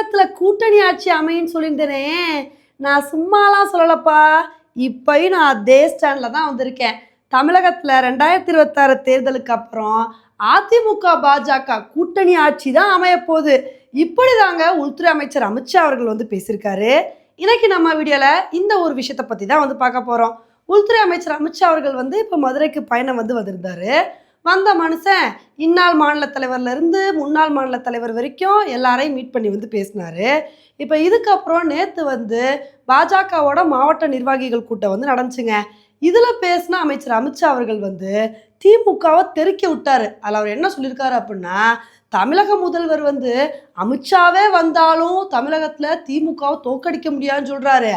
தமிழகத்தில் கூட்டணி ஆட்சி அமையன்னு சொல்லியிருந்தேனே. நான் சும்மாலாம் சொல்லலப்பா. இப்பயும் நான் அதே ஸ்டாண்டில் தான் வந்திருக்கேன். தமிழகத்தில் ரெண்டாயிரத்தி இருபத்தாறு தேர்தலுக்கு அப்புறம் அதிமுக பாஜக கூட்டணி ஆட்சி தான் அமையப்போகுது இப்படி தாங்க உள்துறை அமைச்சர் அமித்ஷா அவர்கள் வந்து பேசியிருக்காரு. இன்னைக்கு நம்ம வீடியோவில் இந்த ஒரு விஷயத்தை பற்றி தான் வந்து பார்க்க போகிறோம் உள்துறை அமைச்சர் அமித்ஷா அவர்கள் வந்து இப்போ மதுரைக்கு பயணம் வந்து வந்திருந்தாரு. வந்த மனுஷன் இன்னாள் மாநில தலைவர்ல இருந்து முன்னாள் மாநில தலைவர் வரைக்கும் எல்லாரையும் மீட் பண்ணி வந்து பேசினார். இப்போ இதுக்கப்புறம் நேற்று வந்து பாஜகவோட மாவட்ட நிர்வாகிகள் கூட்டம் வந்து நடந்துச்சுங்க. இதில் பேசின அமைச்சர் அமித்ஷா அவர்கள் வந்து திமுகவை தெருக்கி விட்டார். அதில் அவர் என்ன சொல்லியிருக்காரு அப்படின்னா தமிழக முதல்வர் வந்து அமித்ஷாவே வந்தாலும் தமிழகத்தில் திமுகவை தோக்கடிக்க முடியாதுன்னு சொல்கிறாரு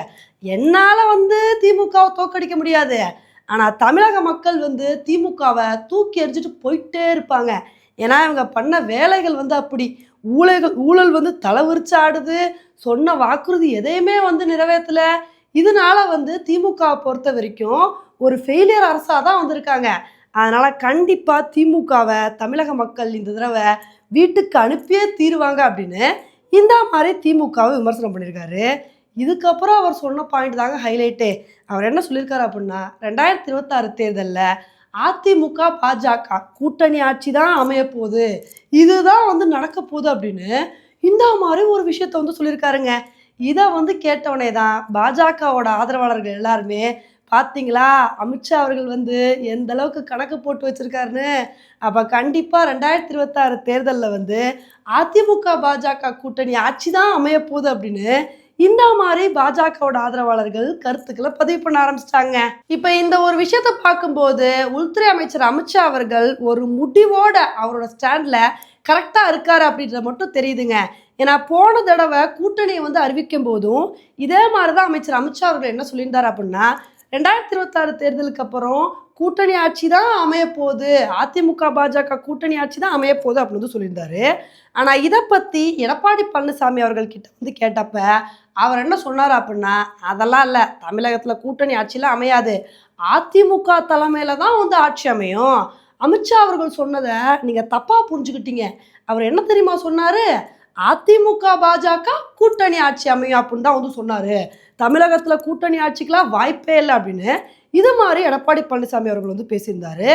என்னால் வந்து திமுகவை தோக்கடிக்க முடியாது. ஆனால் தமிழக மக்கள் வந்து திமுகவை தூக்கி எறிஞ்சிட்டு போயிட்டே இருப்பாங்க. ஏன்னா இவங்க பண்ண வேலைகள் வந்து அப்படி ஊழல்கள் ஊழல் வந்து தலைவிரிச்சு ஆடுது. சொன்ன வாக்குறுதி எதையுமே வந்து நிறைவேற்றலை இதனால வந்து திமுகவை பொறுத்த வரைக்கும் ஒரு ஃபெயிலியர் அரசாக தான் வந்திருக்காங்க. அதனால் கண்டிப்பாக திமுகவை தமிழக மக்கள் இந்த தடவை வீட்டுக்கு அனுப்பியே தீருவாங்க அப்படின்னு இந்த மாதிரி திமுகவை விமர்சனம் பண்ணியிருக்காரு இதுக்கப்புறம் அவர் சொன்ன பாயிண்ட் தாங்க ஹைலைட்டே அவர் என்ன சொல்லியிருக்காரு அப்படின்னா ரெண்டாயிரத்தி இருபத்தாறு தேர்தலில் அதிமுக பாஜக கூட்டணி ஆட்சி தான் அமைய போகுது. இதுதான் வந்து நடக்க போகுது அப்படின்னு இந்த மாதிரி ஒரு விஷயத்த வந்து சொல்லியிருக்காருங்க. இதை வந்து கேட்டவனே தான் பாஜகவோட ஆதரவாளர்கள் எல்லாருமே பார்த்தீங்களா அமித்ஷா அவர்கள் வந்து எந்த அளவுக்கு கணக்கு போட்டு வச்சிருக்காருன்னு? அப்போ கண்டிப்பாக ரெண்டாயிரத்தி இருபத்தாறு தேர்தலில் வந்து அதிமுக பாஜக கூட்டணி ஆட்சி தான் அமைய போகுது அப்படின்னு இந்த மாதிரி பாஜகவோட ஆதரவாளர்கள் கருத்துக்களை பதிவு பண்ண ஆரம்பிச்சிட்டாங்க. இப்போ இந்த ஒரு விஷயத்த பார்க்கும்போது உள்துறை அமைச்சர் அமித்ஷா அவர்கள் ஒரு முடிவோட அவரோட ஸ்டாண்ட்ல கரெக்டாக இருக்காரு அப்படின்றது மட்டும் தெரியுதுங்க. ஏன்னா போன தடவை கூட்டணியை வந்து அறிவிக்கும் போதும் இதே மாதிரி தான் அமைச்சர் அமித்ஷா அவர்கள் என்ன சொல்லியிருந்தார் அப்படின்னா ரெண்டாயிரத்தி இருபத்தாறு தேர்தலுக்கு அப்புறம் கூட்டணி ஆட்சி தான் அமைய போகுது. அதிமுக பாஜக கூட்டணி ஆட்சி தான் அமைய போகுது அப்படின்னு வந்து சொல்லியிருந்தாரு. ஆனால் இதை பற்றி எடப்பாடி பழனிசாமி அவர்கள் கிட்ட வந்து கேட்டப்ப அவர் என்ன சொன்னார் அப்படின்னா அதெல்லாம் இல்லை. தமிழகத்தில் கூட்டணி ஆட்சியில் அமையாது. அதிமுக தலைமையில் தான் வந்து ஆட்சி அமையும். அமித்ஷா அவர்கள் சொன்னதை நீங்கள் தப்பாக புரிஞ்சுக்கிட்டீங்க. அவர் என்ன தெரியுமா சொன்னார்? அதிமுக பாஜக கூட்டணி ஆட்சி அமையும் அப்படின்னு தான் வந்து சொன்னார். தமிழகத்தில் கூட்டணி ஆட்சிக்கெலாம் வாய்ப்பே இல்லை அப்படின்னு. இது மாதிரி எடப்பாடி பழனிசாமி அவர்கள் வந்து பேசியிருந்தாரு.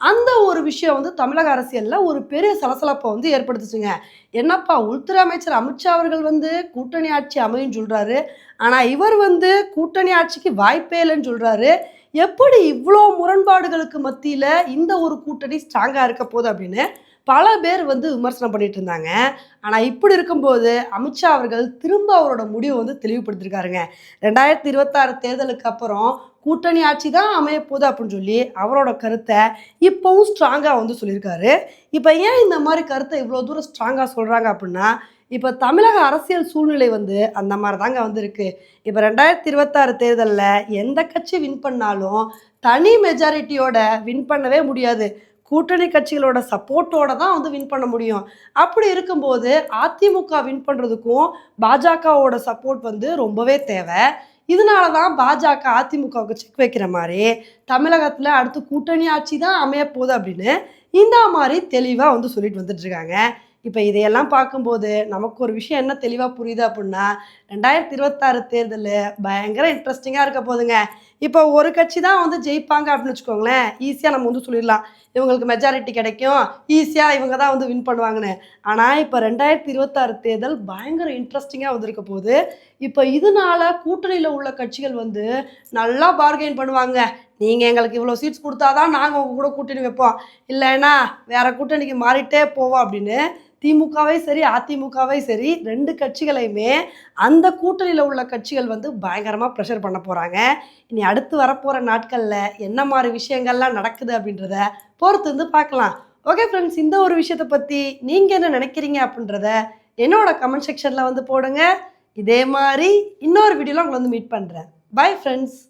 அந்த ஒரு விஷயம் வந்து தமிழக அரசியலில் ஒரு பெரிய சலசலப்பை வந்து ஏற்படுத்துச்சுங்க. என்னப்பா உள்துறை அமைச்சர் அமித்ஷா அவர்கள் வந்து கூட்டணி ஆட்சி அமையும் சொல்கிறாரு ஆனால் இவர் வந்து கூட்டணி ஆட்சிக்கு வாய்ப்பே இல்லைன்னு சொல்கிறாரு எப்படி இவ்வளோ முரண்பாடுகளுக்கு மத்தியில் இந்த ஒரு கூட்டணி ஸ்ட்ராங்காக இருக்க போகுது அப்படின்னு பல பேர் வந்து விமர்சனம் பண்ணிட்டு இருந்தாங்க. ஆனால் இப்படி இருக்கும்போது அமித்ஷா அவர்கள் திரும்ப அவரோட முடிவை வந்து தெளிவுபடுத்திருக்காருங்க. ரெண்டாயிரத்தி இருபத்தாறு தேர்தலுக்கு அப்புறம் கூட்டணி ஆட்சி தான் அமைய போகுது அப்படின்னு சொல்லி அவரோட கருத்தை இப்போவும் ஸ்ட்ராங்காக வந்து சொல்லியிருக்காரு. இப்போ ஏன் இந்த மாதிரி கருத்தை இவ்வளோ தூரம் ஸ்ட்ராங்காக சொல்கிறாங்க அப்படின்னா இப்போ தமிழக அரசியல் சூழ்நிலை வந்து அந்த மாதிரி தாங்க வந்து இப்போ ரெண்டாயிரத்தி இருபத்தாறு தேர்தலில் எந்த கட்சி வின் பண்ணாலும் தனி மெஜாரிட்டியோட வின் பண்ணவே முடியாது. கூட்டணி கட்சிகளோட சப்போர்ட்டோட தான் வந்து வின் பண்ண முடியும். அப்படி இருக்கும்போது அதிமுக வின் பண்ணுறதுக்கும் பாஜகவோட சப்போர்ட் வந்து ரொம்பவே தேவை. இதனால தான் பாஜக அதிமுகவுக்கு செக் வைக்கிற மாதிரி தமிழகத்தில் அடுத்து கூட்டணி ஆட்சி தான் அமைய போகுது அப்படின்னு இந்த மாதிரி தெளிவாக வந்து சொல்லிட்டு வந்துட்டுருக்காங்க இப்போ இதையெல்லாம் பார்க்கும்போது நமக்கு ஒரு விஷயம் என்ன தெளிவாக புரியுது அப்படின்னா ரெண்டாயிரத்தி இருபத்தாறு தேர்தல் பயங்கர இன்ட்ரெஸ்டிங்காக இருக்க போகுதுங்க இப்போ ஒரு கட்சி தான் வந்து ஜெயிப்பாங்க அப்படின்னு வச்சுக்கோங்களேன். ஈஸியாக நம்ம வந்து சொல்லிடலாம். இவங்களுக்கு மெஜாரிட்டி கிடைக்கும். ஈஸியாக இவங்க தான் வந்து வின் பண்ணுவாங்கன்னு. ஆனால் இப்போ ரெண்டாயிரத்தி இருபத்தாறு தேர்தல் பயங்கர இன்ட்ரெஸ்டிங்காக வந்திருக்க போகுது. இப்போ இதனால கூட்டணியில் உள்ள கட்சிகள் வந்து நல்லா பார்கெயின் பண்ணுவாங்க. நீங்கள் எங்களுக்கு இவ்வளோ சீட்ஸ் கொடுத்தாதான் நாங்கள் உங்கள் கூட கூட்டணி வைப்போம். இல்லைன்னா வேற கூட்டணிக்கு மாறிட்டே போவோம் அப்படின்னு திமுகவே சரி அதிமுகவே சரி ரெண்டு கட்சிகளையுமே அந்த கூட்டணியில் உள்ள கட்சிகள் வந்து பயங்கரமாக ப்ரெஷர் பண்ண போகிறாங்க இனி அடுத்து வரப்போகிற நாட்களில் என்ன மாதிரி விஷயங்கள்லாம் நடக்குது அப்படின்றத பொறுத்து வந்து பார்க்கலாம். ஓகே ஃப்ரெண்ட்ஸ் இந்த ஒரு விஷயத்தை பற்றி நீங்கள் என்ன நினைக்கிறீங்க அப்படின்றத என்னோட கமெண்ட் செக்ஷனில் வந்து போடுங்க. இதே மாதிரி இன்னொரு வீடியோவில் உங்களை வந்து மீட் பண்ணுறேன் பை ஃப்ரெண்ட்ஸ்